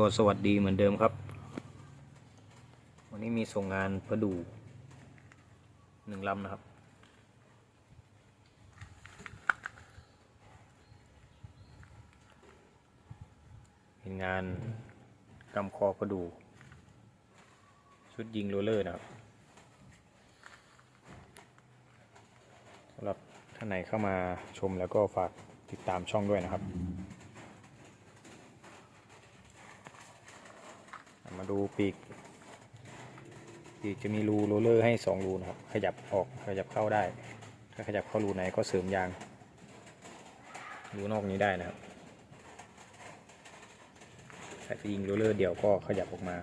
ก็สวัสดีเหมือนเดิมครับ วันนี้มีส่งงานประดูหนึ่งลำนะครับ เป็นงานกำคอประดู ชุดยิงโรเลอร์นะครับสำหรับท่านไหนเข้ามาชมแล้วก็ฝากติดตามช่องด้วยนะครับ มาดูปีก ปีกจะมีรูโรเลอร์ให้สองรูนะครับ ขยับออกขยับเข้าได้ ถ้าขยับเข้ารูไหนก็เสริมยางรูนอกนี้ได้นะครับถ้าจะยิงโรเลอร์เดี่ยวก็ขยับออกมา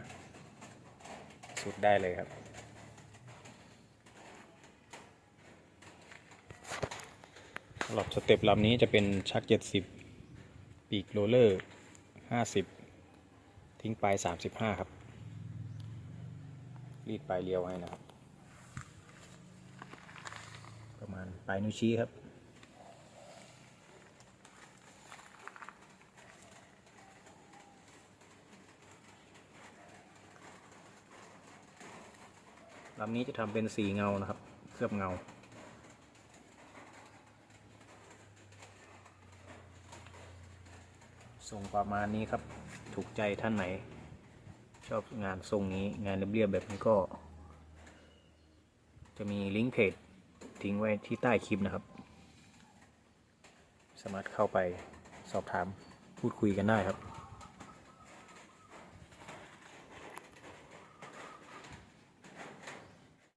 สุดได้เลยครับสำหรับสเต็ปลำนี้จะเป็นชัก 70 ปีกโรเลอร์ 50 ทิ้งปลาย35ครับ รีดปลายเรียวให้นะครับ ประมาณปลายนิ้วชี้ครับลำนี้จะทำเป็นสีเงานะครับ เคลือบเงาทรงประมาณนี้ครับ ถูกใจท่านไหน ชอบงานทรงนี้งานเรียบๆแบบนี้ก็ จะมีลิงก์เพจทิ้งไว้ที่ใต้คลิปนะครับ สามารถเข้าไปสอบถามพูดคุยกันได้ครับ